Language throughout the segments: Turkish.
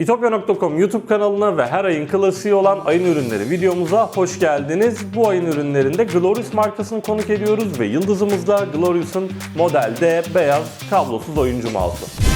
İtopya.com YouTube kanalına ve her ayın klasiği olan ayın ürünleri videomuza hoş geldiniz. Bu ayın ürünlerinde Glorious markasını konuk ediyoruz ve yıldızımız da Glorious'un Model D beyaz kablosuz oyuncu mouse'u.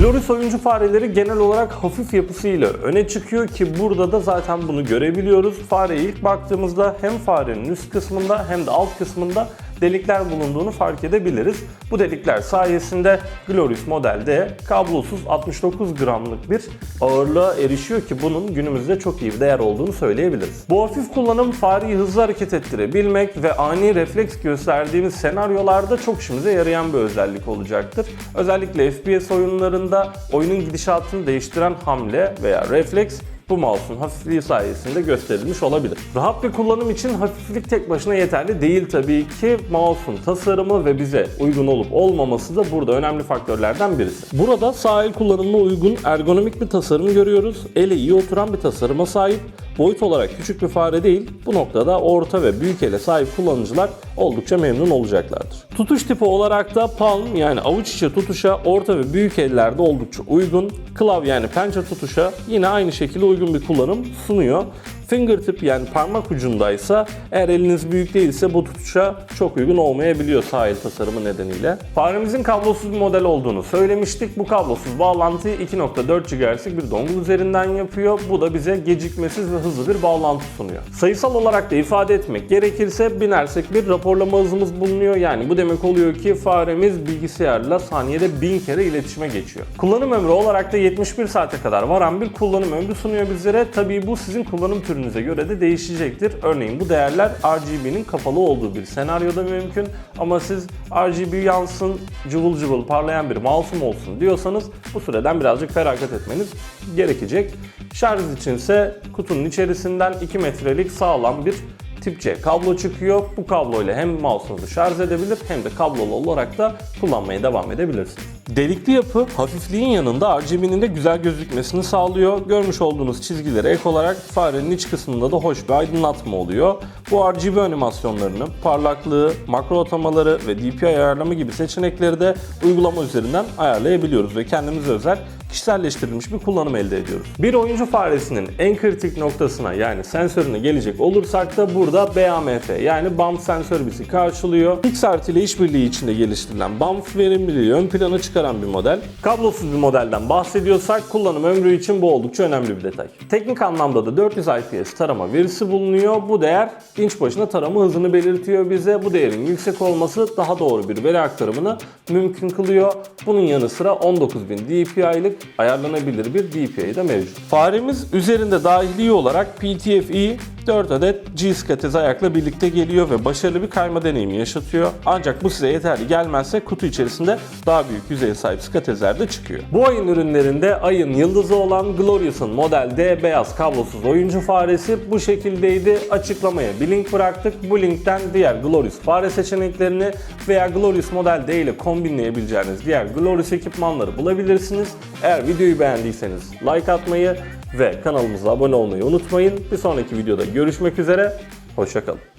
Glorious oyuncu fareleri genel olarak hafif yapısıyla öne çıkıyor ki burada da zaten bunu görebiliyoruz. Fareye ilk baktığımızda hem farenin üst kısmında hem de alt kısmında delikler bulunduğunu fark edebiliriz. Bu delikler sayesinde Glorious modelde kablosuz 69 gramlık bir ağırlığa erişiyor ki bunun günümüzde çok iyi bir değer olduğunu söyleyebiliriz. Bu hafif kullanım fareyi hızlı hareket ettirebilmek ve ani refleks gösterdiğimiz senaryolarda çok işimize yarayan bir özellik olacaktır. Özellikle FPS oyunlarında oyunun gidişatını değiştiren hamle veya refleks bu mouse'un hafifliği sayesinde gösterilmiş olabilir. Rahat bir kullanım için hafiflik tek başına yeterli değil tabii ki. Mouse'un tasarımı ve bize uygun olup olmaması da burada önemli faktörlerden birisi. Burada sağ el kullanımına uygun ergonomik bir tasarım görüyoruz. Ele iyi oturan bir tasarıma sahip. Boyut olarak küçük bir fare değil, bu noktada orta ve büyük ele sahip kullanıcılar oldukça memnun olacaklardır. Tutuş tipi olarak da palm yani avuç içi tutuşa orta ve büyük ellerde oldukça uygun. Klavye yani pençe tutuşa yine aynı şekilde uygun bir kullanım sunuyor. Fingertip yani parmak ucundaysa eğer eliniz büyük değilse bu tutuşa çok uygun olmayabiliyor sahil tasarımı nedeniyle. Faremizin kablosuz bir model olduğunu söylemiştik. Bu kablosuz bağlantıyı 2.4 GHz'lik bir dongle üzerinden yapıyor. Bu da bize gecikmesiz ve hızlı bir bağlantı sunuyor. Sayısal olarak da ifade etmek gerekirse binersek bir raporlama hızımız bulunuyor. Yani bu demek oluyor ki faremiz bilgisayarla saniyede 1000 kere iletişime geçiyor. Kullanım ömrü olarak da 71 saate kadar varan bir kullanım ömrü sunuyor bizlere. Tabii bu sizin kullanım türünüze göre de değişecektir. Örneğin bu değerler RGB'nin kapalı olduğu bir senaryoda mümkün ama siz RGB yansın, cıvıl cıvıl parlayan bir mouse'um olsun diyorsanız bu süreden birazcık feragat etmeniz gerekecek. Şarj içinse kutunun içerisinden 2 metrelik sağlam bir tip C kablo çıkıyor. Bu kabloyla hem mouse'unuzu şarj edebilir hem de kablolu olarak da kullanmaya devam edebilirsiniz. Delikli yapı hafifliğin yanında RGB'nin de güzel gözükmesini sağlıyor. Görmüş olduğunuz çizgilere ek olarak farenin iç kısmında da hoş bir aydınlatma oluyor. Bu RGB animasyonlarını, parlaklığı, makro atamaları ve DPI ayarlama gibi seçenekleri de uygulama üzerinden ayarlayabiliyoruz ve kendimize özel kişiselleştirilmiş bir kullanım elde ediyoruz. Bir oyuncu faresinin en kritik noktasına yani sensörüne gelecek olursak da burada BAMF yani bump sensör bizi karşılıyor. Pixart ile işbirliği içinde geliştirilen bump verimliliği ön plana çıkaran bir model. Kablosuz bir modelden bahsediyorsak kullanım ömrü için bu oldukça önemli bir detay. Teknik anlamda da 400 IPS tarama verisi bulunuyor. Bu değer inç başına tarama hızını belirtiyor bize. Bu değerin yüksek olması daha doğru bir veri aktarımını mümkün kılıyor. Bunun yanı sıra 19000 dpi'lik ayarlanabilir bir DPI de mevcut. Faremiz üzerinde dahili olarak PTFE 4 adet G-SCSI ayakla birlikte geliyor ve başarılı bir kayma deneyimi yaşatıyor. Ancak bu size yeterli gelmezse kutu içerisinde daha büyük yüzeye sahip skatezler de çıkıyor. Bu ayın ürünlerinde ayın yıldızı olan Glorious'un Model D beyaz kablosuz oyuncu faresi bu şekildeydi. Açıklamaya bir link bıraktık. Bu linkten diğer Glorious fare seçeneklerini veya Glorious Model D ile kombinleyebileceğiniz diğer Glorious ekipmanları bulabilirsiniz. Eğer videoyu beğendiyseniz like atmayı ve kanalımıza abone olmayı unutmayın. Bir sonraki videoda görüşmek üzere. Hoşçakalın.